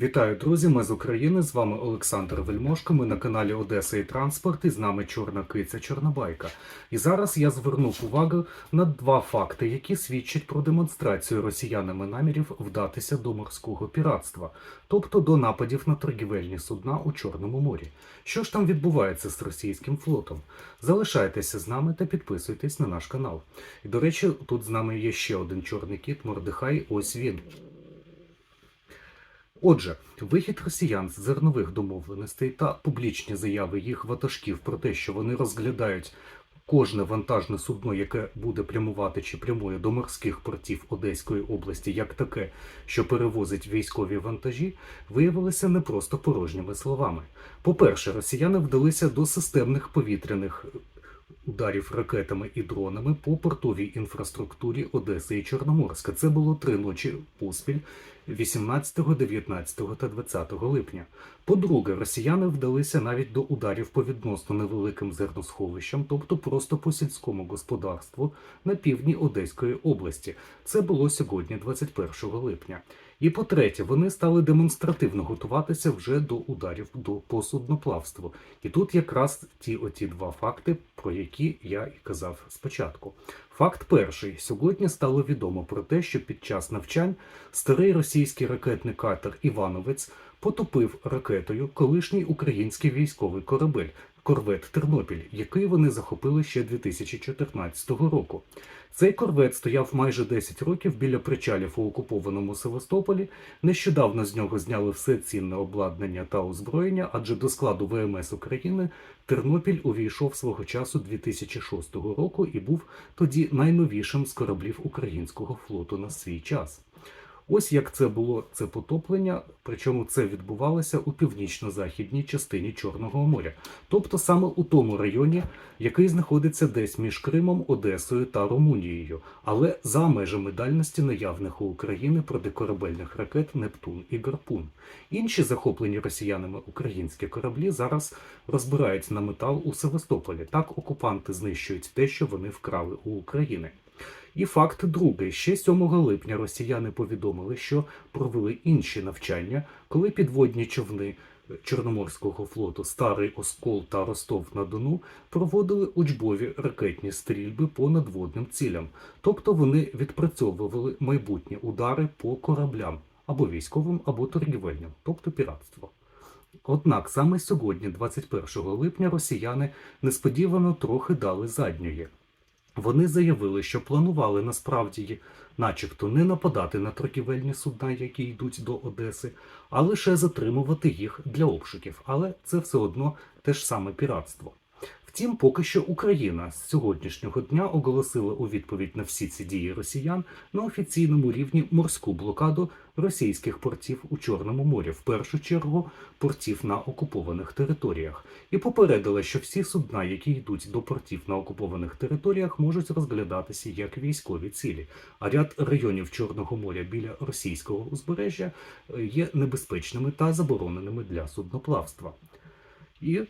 Вітаю, друзі! Ми з України. З вами Олександр Вельмошко. Ми на каналі Одеса і Транспорт. І з нами Чорна Киця Чорнобайка. І зараз я звернув увагу на два факти, які свідчать про демонстрацію росіянами намірів вдатися до морського піратства, тобто до нападів на торгівельні судна у Чорному морі. Що ж там відбувається з російським флотом? Залишайтеся з нами та підписуйтесь на наш канал. І до речі, тут з нами є ще один чорний кіт Мордихай. Ось він. Отже, вихід росіян з зернових домовленостей та публічні заяви їх ватажків про те, що вони розглядають кожне вантажне судно, яке буде прямувати чи прямує до морських портів Одеської області, як таке, що перевозить військові вантажі, виявилися не просто порожніми словами. По-перше, росіяни вдалися до системних повітряних ударів ракетами і дронами по портовій інфраструктурі Одеси і Чорноморська. Це було три ночі поспіль 18, 19 та 20 липня. По-друге, росіяни вдалися навіть до ударів по відносно невеликим зерносховищам, тобто просто по сільському господарству на півдні Одеської області. Це було сьогодні, 21 липня. І по-третє, вони стали демонстративно готуватися вже до ударів до по судноплавству. І тут якраз ті оті два факти, про які я і казав спочатку. Факт перший: сьогодні стало відомо про те, що під час навчань старий російський ракетний катер Івановець потопив ракетою колишній український військовий корабель корвет Тернопіль, який вони захопили ще 2014 року. Цей корвет стояв майже 10 років біля причалів у окупованому Севастополі. Нещодавно з нього зняли все цінне обладнання та озброєння, адже до складу ВМС України Тернопіль увійшов свого часу 2006 року і був тоді найновішим з кораблів українського флоту на свій час. Ось як це було це потоплення, причому це відбувалося у північно-західній частині Чорного моря, тобто саме у тому районі, який знаходиться десь між Кримом, Одесою та Румунією, але за межами дальності наявних у України протикорабельних ракет Нептун і Гарпун. Інші захоплені росіянами українські кораблі зараз розбирають на метал у Севастополі. Так окупанти знищують те, що вони вкрали у України. І факт другий: ще 7 липня росіяни повідомили, що провели інші навчання, коли підводні човни Чорноморського флоту Старий Оскол та Ростов на Дону проводили учбові ракетні стрільби по надводним цілям, тобто вони відпрацьовували майбутні удари по кораблям або військовим, або торгівельним, тобто піратство. Однак саме сьогодні, 21 липня, росіяни несподівано трохи дали задньої. Вони заявили, що планували насправді, начебто, не нападати на торгівельні судна, які йдуть до Одеси, а лише затримувати їх для обшуків. Але це все одно те ж саме піратство. Втім, поки що Україна з сьогоднішнього дня оголосила у відповідь на всі ці дії росіян на офіційному рівні морську блокаду російських портів у Чорному морі, в першу чергу портів на окупованих територіях, і попередила, що всі судна, які йдуть до портів на окупованих територіях, можуть розглядатися як військові цілі. А ряд районів Чорного моря біля російського узбережжя е, є небезпечними та забороненими для судноплавства. І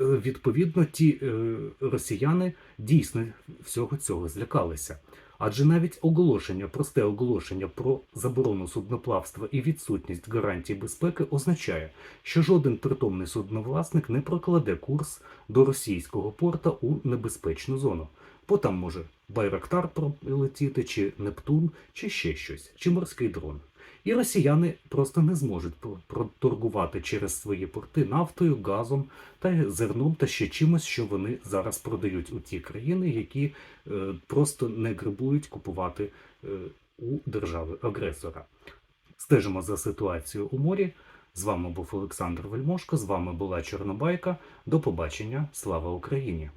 відповідно, ті е, росіяни дійсно всього цього злякалися. Адже навіть оголошення, просте оголошення про заборону судноплавства і відсутність гарантій безпеки означає, що жоден притомний судновласник не прокладе курс до російського порта у небезпечну зону. Бо там може Байрактар пролетіти, чи Нептун, чи ще щось, чи морський дрон. І росіяни просто не зможуть проторгувати через свої порти нафтою, газом та зерном та ще чимось, що вони зараз продають у ті країни, які е, просто не грабують купувати е, у держави агресора. Стежимо за ситуацією у морі. З вами був Олександр Вельмошко. З вами була Чорнобайка. До побачення. Слава Україні!